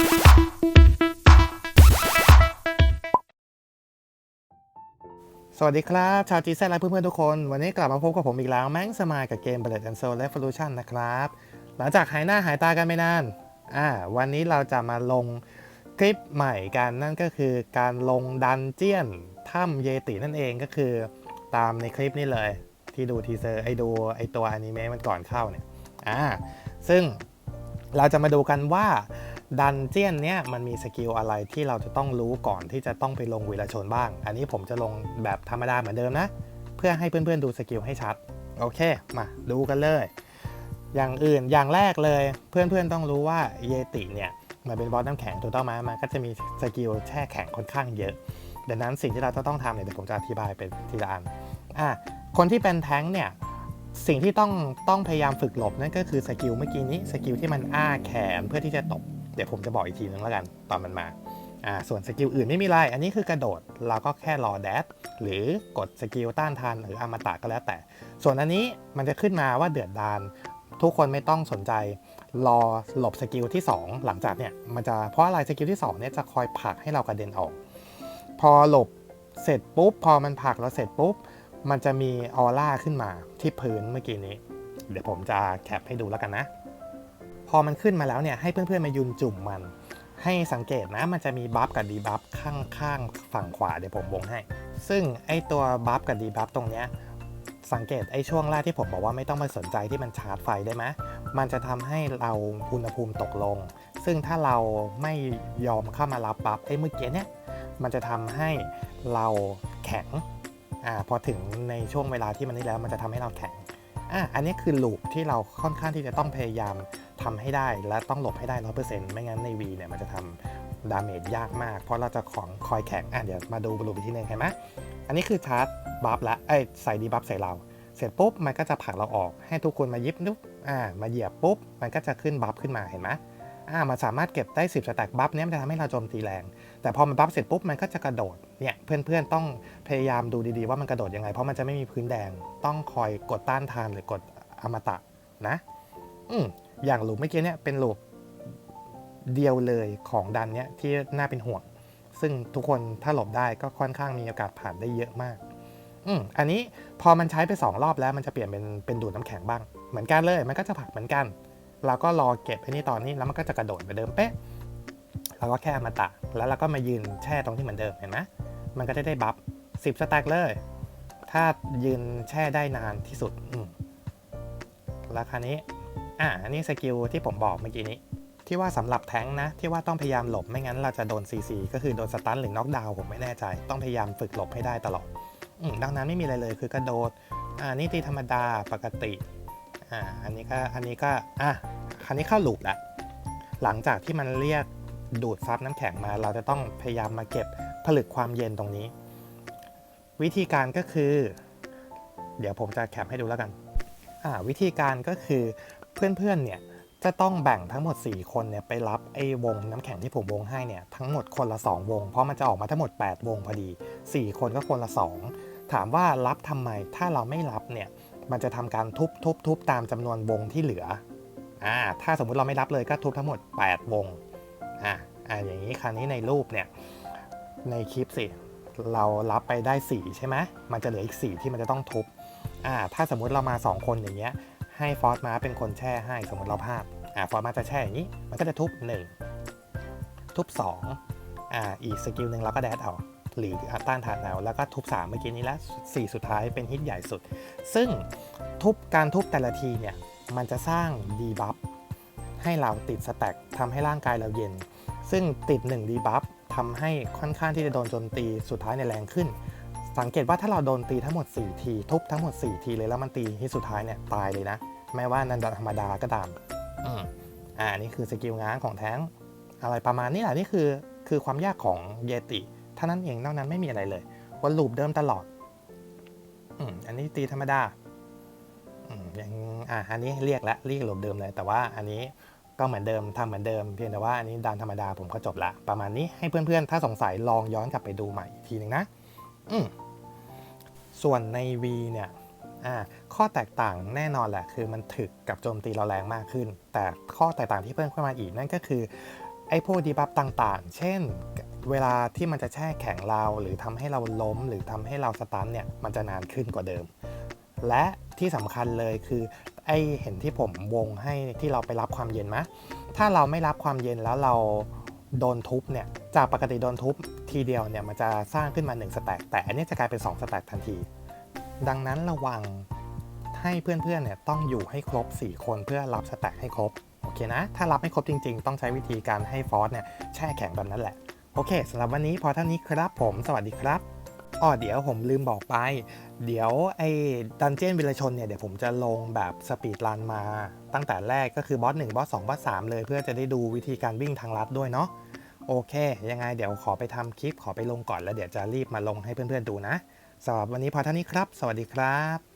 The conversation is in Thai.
สวัสดีครับ ชาวจีแซและเพื่อนๆทุกคน วันนี้กลับมาพบกับผมอีกแล้วแมงสมายกับเกม Bullet and Soul Revolution นะครับ หลังจากหายหน้าหายตากันไม่นานอ่าวันนี้เราจะมาลงคลิปใหม่กันนั่นก็คือการลงดันเจียนถ้ำเยตินั่นเองก็คือตามในคลิปนี้เลย ที่ดูทีเซอร์ไอดูไอตัวอนิเมะมันก่อนเข้าเนี่ยอ่าซึ่งเราจะมาดูกันว่า ดันเจียนเนี้ยมันมีสกิลอะไรที่เราจะต้องรู้ก่อนที่จะต้องไปลงวีรชนบ้าง อันนี้ผมจะลงแบบธรรมดาเหมือนเดิมนะ เพื่อให้เพื่อนๆดูสกิลให้ชัด โอเค มาดูกันเลย อย่างอื่นอย่างแรกเลย เพื่อนๆต้องรู้ว่าเยติเนี่ยมันเป็นบอสน้ำแข็งถูกต้องไหมมันก็จะมีสกิลแช่แข็งค่อนข้างเยอะดังนั้นสิ่งที่เราจะต้องทำเนี่ยเดี๋ยวผมจะอธิบายเป็นทีละอันอะคนที่เป็นแท้งเนี่ยสิ่งที่ต้องต้องพยายามฝึกหลบนั่นก็คือสกิลเมื่อกี้นี้สกิลที่มันอ้าแขนเพื่อที่จะตบ ดี๋ยวผมจะบอกอีกทีนึงแล้วกันตอนมันมาอ่าส่วนสกิลอื่นไม่มีไรอันนี้คือกระโดด เราก็แค่รอแดดหรือกดสกิลต้านทานหรืออมตะก็แล้วแต่ ส่วนอันนี้มันจะขึ้นมาว่าเดือดดาน ทุกคนไม่ต้องสนใจ รอหลบสกิลที่ 2 หลังจากเนี่ยมันจะเพราะอะไรสกิลที่2เนี่ยจะคอยผลักให้เรากระเด็นออก พอหลบเสร็จปุ๊บพอมันผลักเราเสร็จปุ๊บมันจะมีออร่าขึ้นมาที่พื้นเมื่อกี้นี้ เดี๋ยวผมจะแคปให้ดูแล้วกันนะ พอมันขึ้นมาแล้วเนี่ยให้เพื่อนๆมายุนจุ่มมัน ให้สังเกตนะมันจะมีบัฟกับดีบัฟข้างๆฝั่งขวาเดี๋ยวผมวงให้ ซึ่งไอตัวบัฟกับดีบัฟตรงเนี้ยสังเกตไอช่วงแรกที่ผมบอกว่าไม่ต้องไปสนใจที่มันชาร์จไฟได้ไหมมันจะทำให้เราอุณหภูมิตกลง ซึ่งถ้าเราไม่ยอมเข้ามารับบัฟไอเมื่อกี้เนี่ย มันจะทำให้เราแข็ง อ่า พอถึงในช่วงเวลาที่มันนี่แล้ว มันจะทำให้เราแข็ง อะอันนี้คือลูปที่เราค่อนข้างที่จะต้องพยายามทำให้ได้และต้องหลบให้ได้ร้อเปอร์เซ็นต์ไม่งั้นใน V เนี่ยมันจะทำดาเมจยากมาก เพราะเราจะของคอยแข็งอะเดี๋ยวมาดูบลูอีกที่หนึ่งเห็นไหมอันนี้คือชาร์จบัฟละไอ้ใส่ดีบัฟใส่เรา เสร็จปุ๊บมันก็จะผลักเราออกให้ทุกคนมายิบนุ๊บอ่ามาเหยียบปุ๊บมันก็จะขึ้นบัฟขึ้นมาเห็นไหม อ่ามันสามารถเก็บได้ 10สแต็กบัฟเนี่ยมันจะทำให้เราโจมตีแรง แต่พอมันบัฟเสร็จปุ๊บมันก็จะกระโดดเนี่ยเพื่อนๆต้องพยายามดูดีๆว่ามันกระโดดยังไง เพราะมันจะไม่มีพื้นแดงต้องคอยกดต้านทานหรือกดอมตะนะอืมอย่างลูปเมื่อกี้เนี่ยเป็นลูปเดียวเลยของดันเนี่ยที่น่าเป็นห่วง ซึ่งทุกคนถ้าหลบได้ก็ค่อนข้างมีโอกาสผ่านได้เยอะมากอืมอันนี้พอมันใช้ไป 2 รอบแล้วมันจะเปลี่ยนเป็นเป็นดูดน้ำแข็งบ้าง เหมือนกันเลย มันก็จะผักเหมือนกัน เราก็รอเก็บไอ้นี่ตอนนี้แล้วมันก็จะกระโดดไปเดิมเป๊ะเราก็แค่มาตะแล้วเราก็มายืนแช่ตรงที่เหมือนเดิมเห็นไหมมันก็จะได้บัฟสิบสแต็กเลย ถ้ายืนแช่ได้นานที่สุดอืมแล้วคานี้ อ่าอันนี้สกิลที่ผมบอกเมื่อกี้นี้ ที่ว่าสำหรับแท้งนะ ที่ว่าต้องพยายามหลบไม่งั้นเราจะโดน CC ก็คือโดนสตันหรือน็อกดาวผมไม่แน่ใจ ต้องพยายามฝึกหลบให้ได้ตลอดอดังนั้นไม่มีอะไรเลยคือกระโดด อ่านี่ตีธรรมดาปกติ อ่าอันนี้ก็อันนี้ก็อะคันนี้เข้าลูปละหลังจากที่มันเรียกดูดซับน้ำแข็งมา เราจะต้องพยายามมาเก็บผลึกความเย็นตรงนี้ วิธีการก็คือ เดี๋ยวผมจะแคปให้ดูแล้วกันอ่าวิธีการก็คือเพื่อนๆเนี่ยจะต้องแบ่งทั้งหมด 4 คนเนี่ยไปรับไอ้วงน้ำแข็งที่ผมวงให้เนี่ยทั้งหมดคนละ 2 วง เพราะมันจะออกมาทั้งหมด 8 วงพอดี 4 คนก็คนละ 2 ถามว่ารับทำไมถ้าเราไม่รับเนี่ย มันจะทำการทุบทุบทุบตามจำนวนวงที่เหลืออ่าถ้าสมมุติเราไม่รับเลยก็ทุบทั้งหมด 8 วงอ่าอ่าอย่างนี้คราวนี้ในรูปเนี่ยในคลิปสิเรารับไปได้ 4 ใช่ไหมมันจะเหลืออีก 4 ที่มันจะต้องทุบอ่าถ้าสมมุติเรามา 2 คนอย่างเงี้ยให้ฟอสมาเป็นคนแช่ให้สมมติเราพลาดอ่าฟอสมาจะแช่อย่างนี้ มันก็จะทุบ 1 ทุบ2อ่าอีกสกิลหนึ่งเราก็แดดเอา หรือต้านทานเอาแล้วก็ทุบ 3 เมื่อกี้นี้แล้ว4สุดท้ายเป็นฮิตใหญ่สุด ซึ่งทุบการทุบแต่ละทีเนี่ย มันจะสร้างดีบัฟให้เราติดสแต็กทำให้ร่างกายเราเย็น ซึ่งติด1ดีบัฟทำให้ค่อนข้างที่จะโดนโจมตีสุดท้ายในแรงขึ้น สังเกตว่าถ้าเราโดนตีทั้งหมด 4 ที ทุบทั้งหมด 4 ทีเลยแล้วมันตีที่สุดท้ายเนี่ยตายเลยนะแม้ว่านันดธรรมดาก็ตามอืมอ่านี่คือสกิลง้างของแท้งอะไรประมาณนี้แหละนี่คือคือความยากของเยติ ท่านั้นเองนอกนั้นไม่มีอะไรเลยวนลูปเดิมตลอดอืมอันนี้ตีธรรมดาอืมยังอ่าอันนี้เรียกละเรียกลูปเดิมเลย แต่ว่าอันนี้ก็เหมือนเดิมทำเหมือนเดิมเพียงแต่ว่าอันนี้ดันธรรมดาผมก็จบละประมาณนี้ให้เพื่อนๆ ถ้าสงสัยลองย้อนกลับไปดูใหม่อีกทีหนึ่งนะอืมส่วนใน V เนี่ยข้อแตกต่างแน่นอนแหละ คือมันถึกกับโจมตีเราแรงมากขึ้น แต่ข้อแตกต่างที่เพิ่มเข้ามาอีกนั่นก็คือไอ้พวกดีบัฟต่างๆ เช่น เวลาที่มันจะแช่แข็งเรา หรือทำให้เราล้ม หรือทำให้เราสตันเนี่ยมันจะนานขึ้นกว่าเดิม และที่สำคัญเลยคือไอเห็นที่ผมวงให้ที่เราไปรับความเย็นไหมถ้าเราไม่รับความเย็นแล้วเราโดนทุบเนี่ยจากปกติโดนทุบทีเดียวเนี่ยมันจะสร้างขึ้นมา 1 สแต็กแต่อันนี้จะกลายเป็น 2 สแต็กทันที ดังนั้นระวังให้เพื่อนๆเนี่ยต้องอยู่ให้ครบ 4 คนเพื่อรับสแต็กให้ครบ โอเคนะ ถ้ารับไม่ครบจริง ๆ ต้องใช้วิธีการให้ฟอสเนี่ยแช่แข็งแบบนั้นแหละ โอเคสำหรับวันนี้พอเท่านี้ครับผม สวัสดีครับอ๋อเดี๋ยวผมลืมบอกไป เดี๋ยวไอ้ดันเจียนวิลชนเนี่ย เดี๋ยวผมจะลงแบบสปีดรันมา ตั้งแต่แรกก็คือบอส1บอส2บอส3เลย เพื่อจะได้ดูวิธีการวิ่งทางลัดด้วยเนาะโอเค ยังไงเดี๋ยวขอไปทำคลิปขอไปลงก่อนแล้วเดี๋ยวจะรีบมาลงให้เพื่อนๆดูนะสำหรับวันนี้พอเท่านี้ครับ สวัสดีครับ